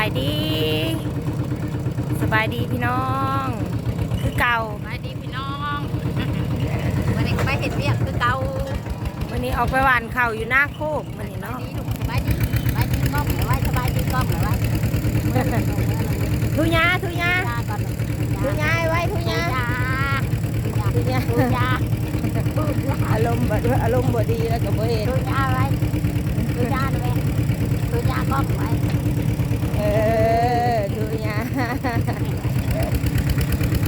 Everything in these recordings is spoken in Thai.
ายดี สบายดีพี่น้อง คือเก่าสบายดีพี่น้องวันนี้ก็ไปเห็นเรียกคือเก่าวันนี้ออกไปหวานเข่าวอยู่หน้าโคกวันนี้สบายเนาะดีลูกสบายดีสบายดีกล้องเหรือว่าสบายดีกล้องเหรือว่าเมื่อไหร่เมื่อไหร่ทุยาทุยายาก่อนทุยาไว้ทุยายาทุยาดูยาดูยาอารมณ์แบบอารมณ์บ่ดีแล้วก็บ่เห็นดูยาไว้ดูยาด้วยดูยากล้องไว้เออทุยา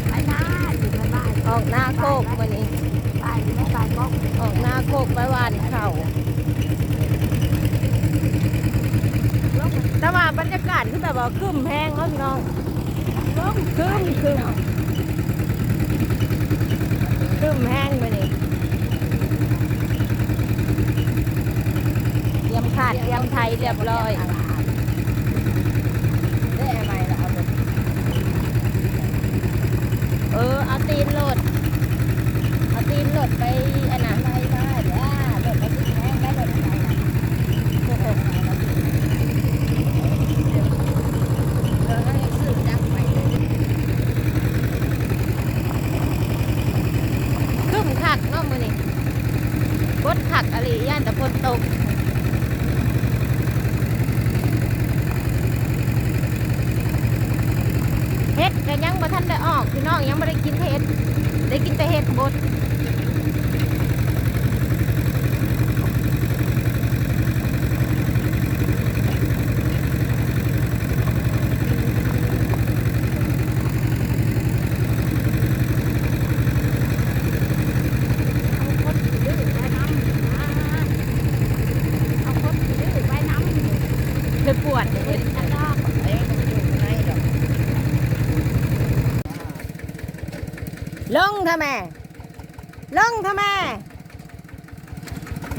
ไปหน้าอยู่ในบ้านออกหน้าโคกวันนี้บ้านอยู่ในบ้านกล้องออกหน้าโคกไปหวานเข่าวแต่ว่าบรรยากาศคือแบบว่าครึ้มแห้งเนาะพี่น้องลงครึ้มครึ้มครึ้มแห้งมานี่เตรียมขาดเตรียมไทยเรียบร้อย ได้อะไรล่ะเอาไป เออเอา ตีนโหลด เอาตีนโหลดไปอันนั้น ไปได้เดี๋ยวรถไปที่แห้งได้รถอะไรนะเราให้ซื้อจักไปเลย ครึ้มขักเนาะมือนี่กดขักอะไรย่านแต่ฝนตกเฮ็ดก็ ยังบ่ทันได้ออกพี่น้องยังบ่ได้กินเห็ดได้กินแต่เห็ดบด เอาคนดื้อไปน้ำอ่าเอาคนดื้อไปน้ำ เลยปวด เห็นจังดอกเอ้ยมันอยู่ในดอก ลง ทำไมลงทำไม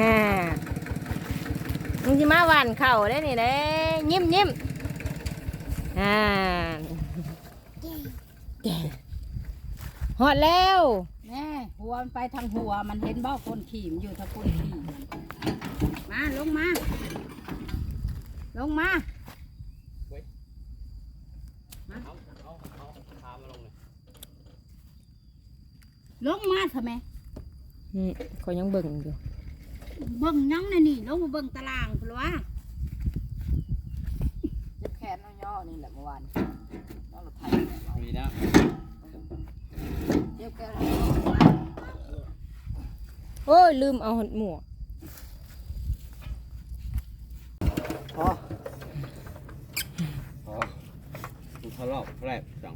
ฮ่ามึงจะมาหวานเข่าได้นี่เด้ยิ้มยิ้มอ่าหอดแล้วแน่หัวมันไปทางหัวมันเห็นบ่คนขี่มันอยู่ทางคนขี่มันมาลงมา ลงมา ลงมาทำไมอืมเขายังเบิ่งอยู่เบิ่งยังน่ะนี่ลงมาเบิ่งตารางพุ่นวะเจ็บแขนย่อๆนี่แหละเมื่อวานน้องรถไถมีนะเจ็บแขนโอ้ยลืมเอาหดหมวกพอพอดูทะเลาะแรกจัง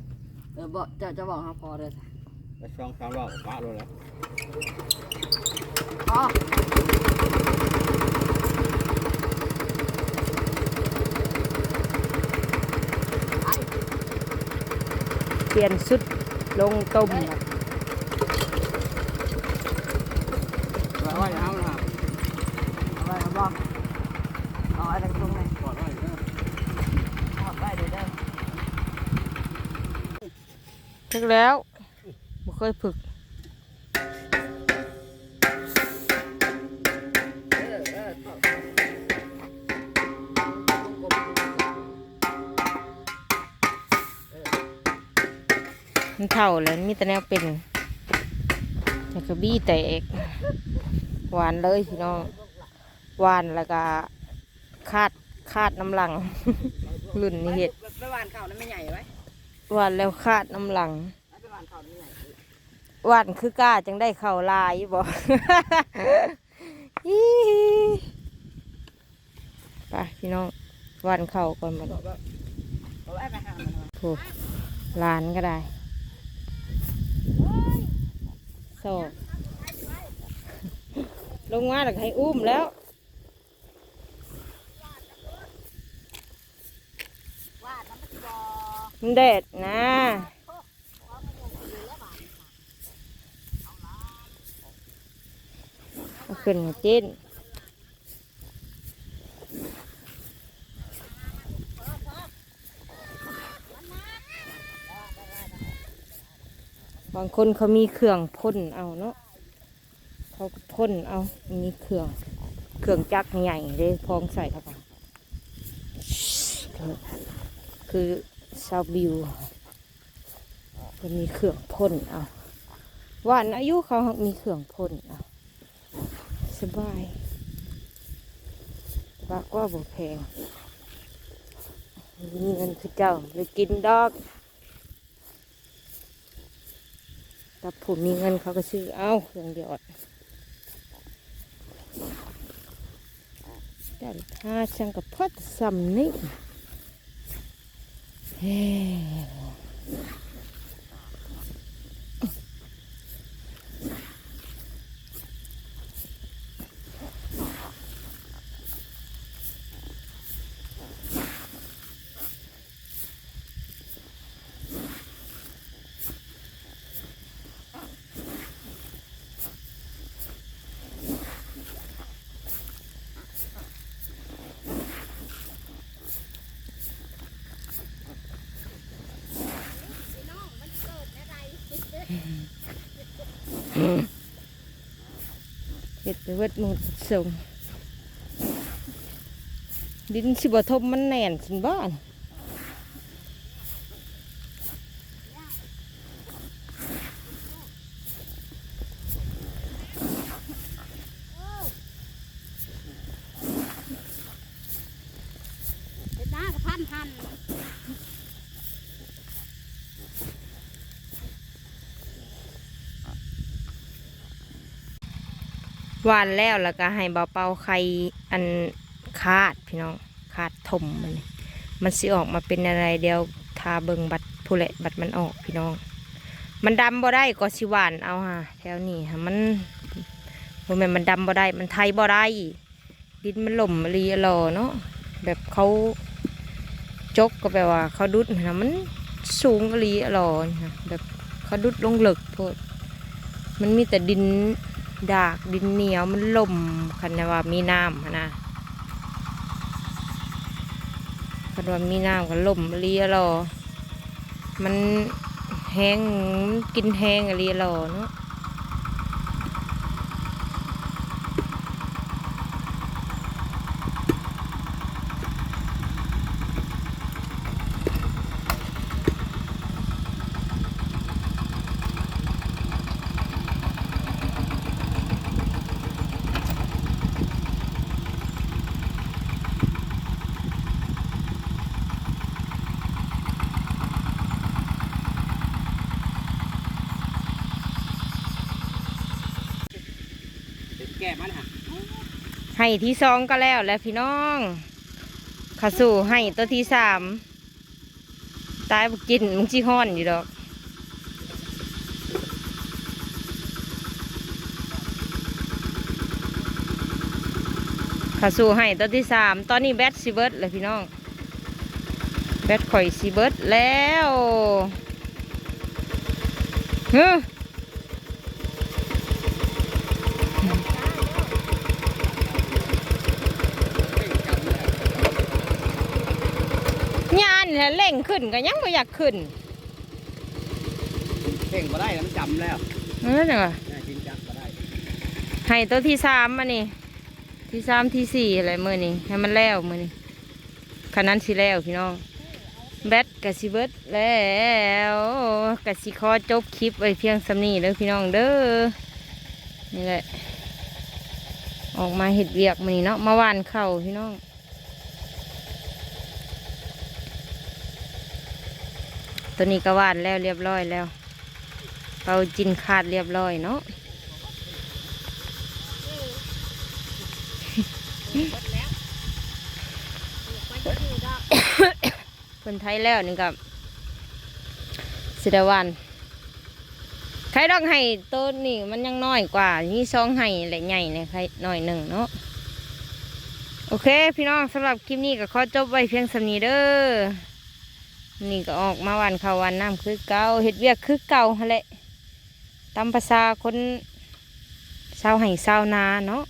เออบอกจะจะบอกฮะพอเลยแล้วช่องสามรอบปะเลยแล้วพอเปลี่ยนชุดลงต้มน่ะแล้วว่าอย่าเอานะเอาไว้เอาบอกเอาไว้ตรงตรงนี้กอดไว้เด้อเอาไว้เดี๋ยวเด้อถึกแล้ว บ่เคยฝึกเออเออเอามันเท่าแล้วมีแต่แนวเป็นแล้วก็บี้แตกหวานเลยพี่น้องหวานแล้วก็คาดคาดน้ำหลังรุ่นนี้เห็ดไปหวานข้าวนั้นไม่ใหญ่ไว้หวานแล้วคาดน้ำหลัง วานคือกล้าจังได้เข่าลายบอีไปพี่น้องวานเข่าก่อนมันถูกร้านก็ได้โซ่ลงมาแล้วก็ให้อุ้มแล้วมันเด็ดนะเอา ขึ้นมาจิ้นบางคนเขามีเครื่องพ่นเอาเนาะเขาพ่นเอา มีเครื่อง เครื่องจักรใหญ่เลยพองใส่เข้าไปคือซาวบิวมันมีเครื่องพ่นเอาหวานอายุเขามีเครื่องพ่นเอา สบายปากว่าบ่แพงมีเงินคือเจ้าเลยกินดอกแต่ผมมีเงินเขาก็ซื้อเอาเครื่องหยอดแต่ถ้าช่างกับพอดซ้ำนี่ เห็ดไปเวดหมูส่งดินสิบทมมันแน่นสินบ้าน ไปจ้ากับพันพัน หวานแล้วแล้วก็ให้เบาเป่าไข่อันคาดพี่น้องคาดทมมันมันสิออกมาเป็นอะไรเดียวทาเบิงบัดผู้แหละบัดมันออกพี่น้อง มันดำบ่ได้ก็สิหวานเอาฮะแถวนี้ฮะมันบ่แม่นมันดำบ่ได้ มันไทยบ่ได้ ดินมันหล่มรีอลอเนาะแบบเขาจกก็แปลว่า เขาดุดนะมันสูงรีอลอนี่ค่ะแบบเขาดุดลงหลึกโพดมันมีแต่ดิน ดากดินเหนียวมันล่มคันว่ามีน้ำนะคันว่ามีน้ำก็ล่มเรียรอ มันแห้งกินแห้งเรียรอเนาะ กมันฮะให้ที่สองก็แล้วแหล้วพี่น้องขาสู่ให้ตัวที่สามตายกินมึงจีห้อนอยู่ดอกขาสู่ให้ตัวที่สามตอนนี้แบตซีเบิร์ดเลยพี่น้อง แบตข่อยซีเบิร์ดแล้วเฮ้ นนี่แหละเร่งขึ้นก็ยังไม่อยากขึ้นเพ่งมาได้แล้วมันจำแล้วนั่นน่ะน่าจริงจังมาได้ให้ตัวที่สามมานี่ที่สามที่สี่อะไรมือนี่ให้มันแล้วมือนี่คันนั้นสิแล้วพี่น้องแบตกะสิเบิดแล้วกะสิขอจบคลิปไว้เพียงสำนี้เด้อพี่น้องเด้อนี่แหละออกมาเห็ดเวียกมือนี่เนาะมาหวานเข่าวพี่น้อง ตัวนี้ก็หวานแล้วเรียบร้อยแล้วเปาจินขาดเรียบร้อยเนาะคนไทยแล้วนี่กับสิดาวันใครต้องให้ต้นนี่มันยังน้อยกว่านี่ซองให้แหละใหญ่เนี่ยใครหน่อยหนึ่งเนาะโอเค พี่น้องสำหรับคลิปนี้ก็ขอจบไว้เพียงสำนี้เด้อ นี่ก็ออกมาวันเขาวันน้ำคือเก่าเห็ดเวียกคือเก่าแหละตามภาษาคนเศร้าวไห่ชานาเนาะ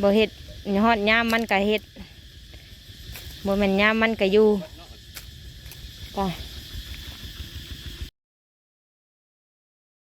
บ่เห็ดหอดย่ามมันก็เห็ดบ่แม่นย่ามมันก็อยู่ไป